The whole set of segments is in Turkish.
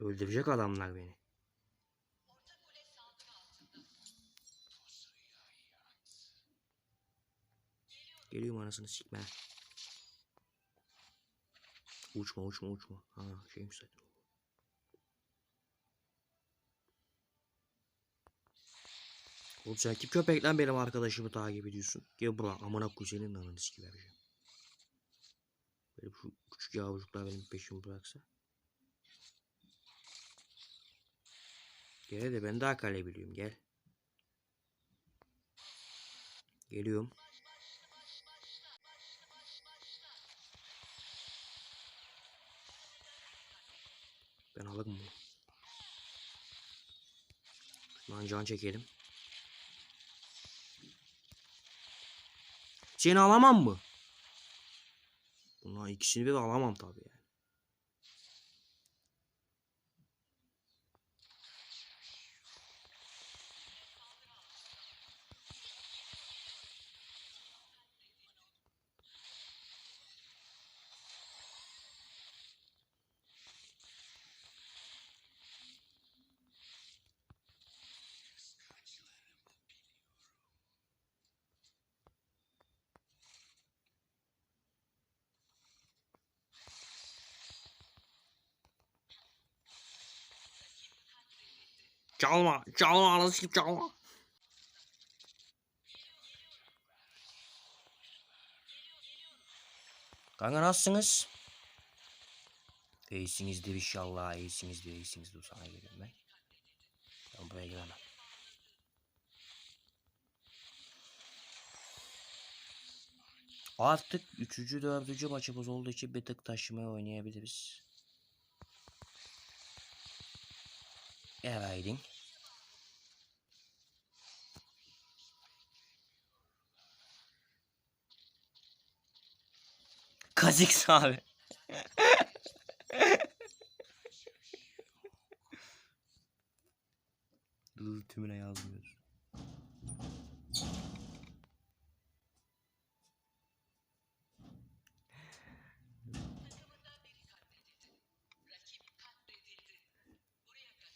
Öldürecek adamlar beni. Geliyorum anasını sikme. Uçma uçma uçma. Ha zaten. Oğlum sen kim köpek benim arkadaşımı takip ediyorsun? Gel buraya amına kuzenin ananı sikivereceğim. Böyle şu küçük yavrucuklar benim peşimi bıraksa. Gel de ben daha kale biliyorum gel. Geliyorum. Ben alırım bunu. Şundan can çekelim. Seni alamam mı? Bunlar ikisini bir alamam tabii yani. Çalma, çalma, anasını çalma. Kanka nasılsınız? İyisinizdir inşallah, iyisinizdir, iyisinizdir. Sana geliyorum ben. Ben buraya gelemem. Artık üçüncü, dördüncü maçımız olduğu için bir tık taşımaya oynayabiliriz. Evet. Kazix abi. Tümüne yazmıyor.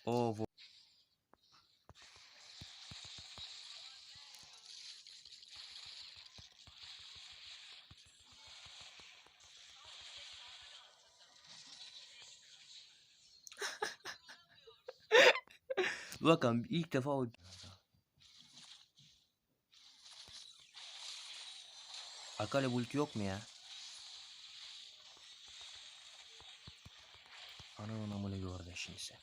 Of. o- Bakalım ilk defa o... Akale bulki yok mu ya? Ananın amını gördün şimdi sen.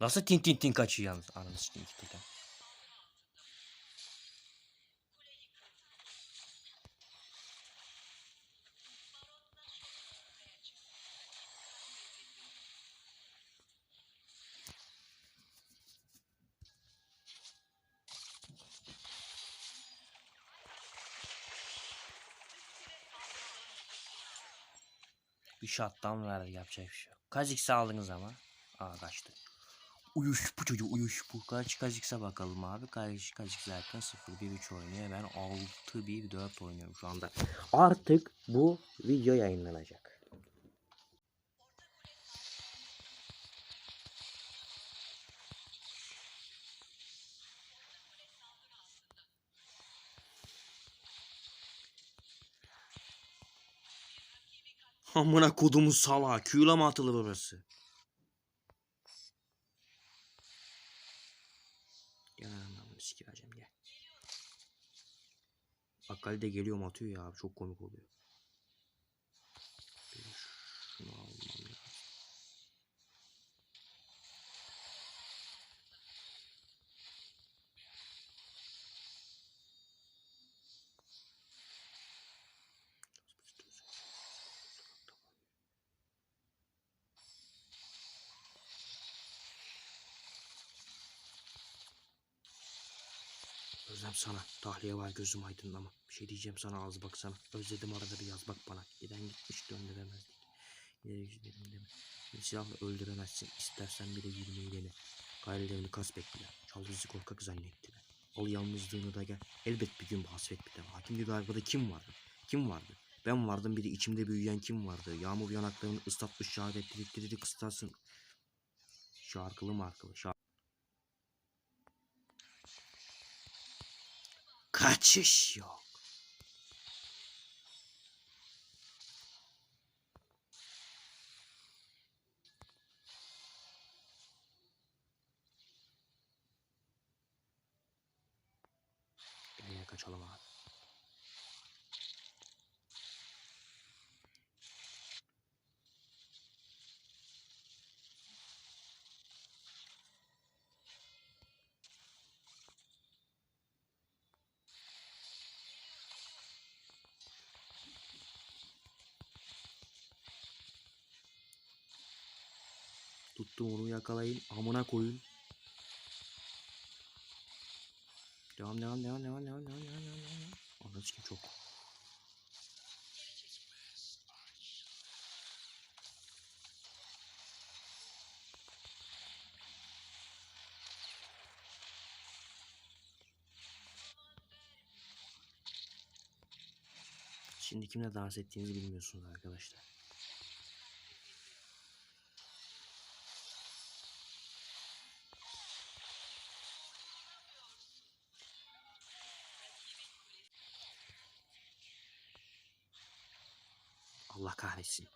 Nasıl tin tin tin kaçıyor yalnız? Ananı sikeyim iki tekem. Bir shutdown verdi yapacak bir şey yok. Kazix aldınız ama. Aa kaçtı. Uyuş bu çocuk uyuş bu. Kaç Kazix'e bakalım abi. Kaç Kazix zaten 0-1-3 oynuyor. Ben 6-1-4 oynuyorum şu anda. Artık bu video yayınlanacak. Amına kodumu sala. Q'la mı atılır orası? Gel anlamını sikireceğim gel. Akkali de geliyorum atıyor ya abi çok komik oluyor. Özlem sana. Tahliye var gözüm aydınlama. Bir şey diyeceğim sana az bak sana. Özledim arada bir yaz bak bana. Giden gitmiş döndüremezdik. İleri gidelim deme. Bir silahla öldüremezsin. İstersen bile yirmiyi dene. Hayallerini kas bekle. Çal bizi korkak zannettiler. Al yalnızlığını da gel. Elbet bir gün bu hasret biter. Hakim bir arkada kim vardı? Kim vardı? Ben vardım bir de içimde büyüyen kim vardı? Yağmur yanaklarını ıslatmış şehadet dedikleri kıstarsın. Şarkılı markalı. Şarkı. Kaçış yok. Nereye kaçalım abi? Tuttum onu yakalayın. Amına koyun. Devam devam devam devam devam devam devam devam. devam. Ananı sikim çok. Şimdi kimle dans ettiğinizi bilmiyorsunuz arkadaşlar. Allah kahretsin.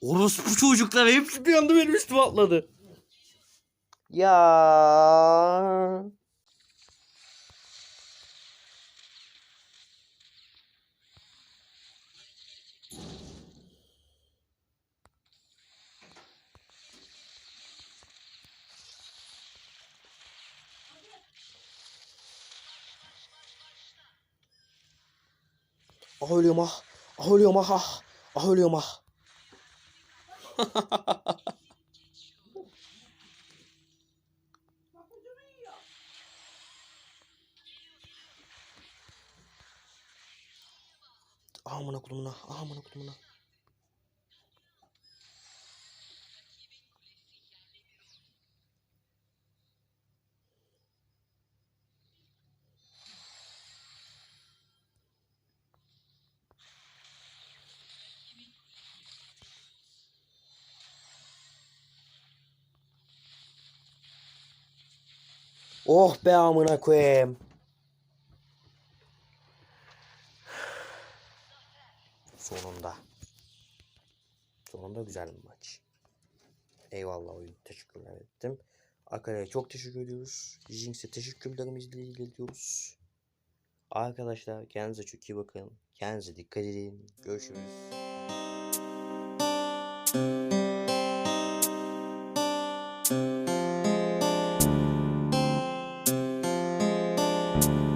Orospu çocuklar hepsi bir anda benim üstüme atladı. Ya. Ah ölüyorum ah. Ah ölüyorum ah ah. Ah ölüyorum ah. Amına kodumuna, amına kodumuna. Oh be amına koyayım. Sonunda. Sonunda güzel bir maç. Eyvallah oyun. Teşekkürler ettim. Akara'ya çok teşekkür ediyoruz. Jinx'e teşekkürlerimizi ilgileniyoruz. Arkadaşlar kendinize çok iyi bakın. Kendinize dikkat edin. Görüşürüz. Bye.